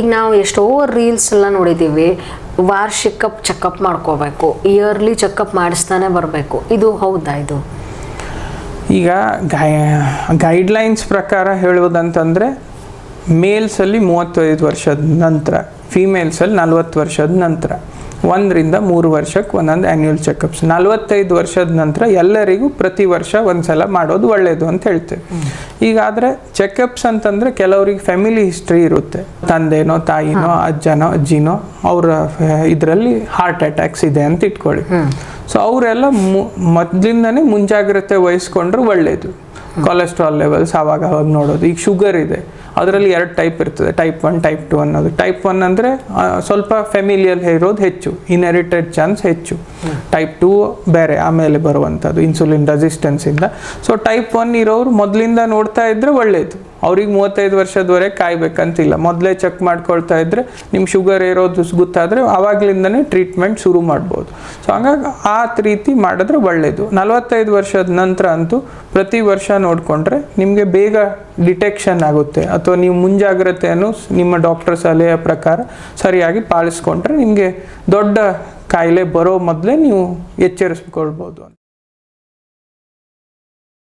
ಈಗ ನಾವು ಎಷ್ಟೋ ರೀಲ್ಸ್ ಎಲ್ಲ ನೋಡಿದ್ದೀವಿ, ವಾರ್ಷಿಕ ಚೆಕಪ್ ಮಾಡ್ಕೋಬೇಕು ಇಯರ್ಲಿ ಚೆಕಪ್ ಮಾಡಿಸ್ತಾನೆ ಬರಬೇಕು. ಇದು ಹೌದಾ ಇದು? ಈಗ ಗೈಡ್ಲೈನ್ಸ್ ಪ್ರಕಾರ ಹೇಳುವುದಂತಂದರೆ ಮೇಲ್ಸಲ್ಲಿ ಮೂವತ್ತೈದು ವರ್ಷದ ನಂತರ ಫೀಮೇಲ್ಸಲ್ಲಿ ನಲ್ವತ್ತು ವರ್ಷದ ನಂತರ. ಒಂದರಿಂದ ಮೂರು ವರ್ಷಕ್ಕೆ ಒಂದೊಂದು ಆ್ಯನ್ಯುವಲ್ ಚೆಕಪ್ಸ್ ನಲವತ್ತೈದು ವರ್ಷದ ನಂತರ ಎಲ್ಲರಿಗೂ ಪ್ರತಿ ವರ್ಷ ಒಂದ್ಸಲ ಮಾಡೋದು ಒಳ್ಳೆಯದು ಅಂತ ಹೇಳ್ತೇವೆ. ಈಗಾದರೆ ಚೆಕಪ್ಸ್ ಅಂತಂದರೆ ಕೆಲವರಿಗೆ ಫ್ಯಾಮಿಲಿ ಹಿಸ್ಟ್ರಿ ಇರುತ್ತೆ. ತಂದೆನೋ ತಾಯಿನೋ ಅಜ್ಜನೋ ಅಜ್ಜಿನೋ ಅವರ ಇದರಲ್ಲಿ ಹಾರ್ಟ್ ಅಟ್ಯಾಕ್ಸ್ ಇದೆ ಅಂತ ಇಟ್ಕೊಳ್ಳಿ. ಸೊ ಅವರೆಲ್ಲ ಮೊದಲಿಂದನೇ ಮುಂಜಾಗ್ರತೆ ವಹಿಸ್ಕೊಂಡ್ರೆ ಒಳ್ಳೆಯದು ಕೊಲೆಸ್ಟ್ರಾಲ್ ಲೆವೆಲ್ಸ್ ಆವಾಗ ಅವಾಗ ನೋಡೋದು. ಈಗ ಶುಗರ್ ಇದೆ. ಅದರಲ್ಲಿ ಎರಡು ಟೈಪ್ ಇರ್ತದೆ. ಟೈಪ್ ಒನ್ ಟೈಪ್ ಟು ಅನ್ನೋದು. ಟೈಪ್ ಒನ್ ಅಂದರೆ ಸ್ವಲ್ಪ ಫೆಮಿಲಿಯಲ್ ಇರೋದು ಹೆಚ್ಚು. ಇನ್ಹೆರಿಟೆಡ್ ಚಾನ್ಸ್ ಹೆಚ್ಚು. ಟೈಪ್ ಟು ಬೇರೆ, ಆಮೇಲೆ ಬರುವಂಥದ್ದು ಇನ್ಸುಲಿನ್ ರೆಸಿಸ್ಟೆನ್ಸಿಂದ ಸೊ ಟೈಪ್ ಒನ್ ಇರೋರು ಮೊದಲಿಂದ ನೋಡ್ತಾ ಇದ್ದರೆ ಒಳ್ಳೆಯದು ಅವ್ರಿಗೆ ಮೂವತ್ತೈದು ವರ್ಷದವರೆಗೆ ಕಾಯ್ಬೇಕಂತಿಲ್ಲ. ಮೊದಲೇ ಚೆಕ್ ಮಾಡ್ಕೊಳ್ತಾ ಇದ್ರೆ ನಿಮ್ಮ ಶುಗರ್ ಇರೋದು ಗೊತ್ತಾದರೆ ಆವಾಗಲಿಂದನೇ ಟ್ರೀಟ್ಮೆಂಟ್ ಶುರು ಮಾಡ್ಬೋದು. ಸೊ ಹಂಗಾಗಿ ಆ ರೀತಿ ಮಾಡಿದ್ರೆ ಒಳ್ಳೆಯದು ನಲವತ್ತೈದು ವರ್ಷದ ನಂತರ ಅಂತೂ ಪ್ರತಿ ವರ್ಷ ನೋಡಿಕೊಂಡ್ರೆ ನಿಮಗೆ ಬೇಗ ಡಿಟೆಕ್ಷನ್ ಆಗುತ್ತೆ. ಅಥವಾ ನೀವು ಮುಂಜಾಗ್ರತೆಯನ್ನು ನಿಮ್ಮ ಡಾಕ್ಟರ್ ಸಲಹೆಯ ಪ್ರಕಾರ ಸರಿಯಾಗಿ ಪಾಲಿಸ್ಕೊಂಡ್ರೆ ನಿಮಗೆ ದೊಡ್ಡ ಕಾಯಿಲೆ ಬರೋ ಮೊದಲೇ ನೀವು ಎಚ್ಚರಿಸ್ಕೊಳ್ಬೋದು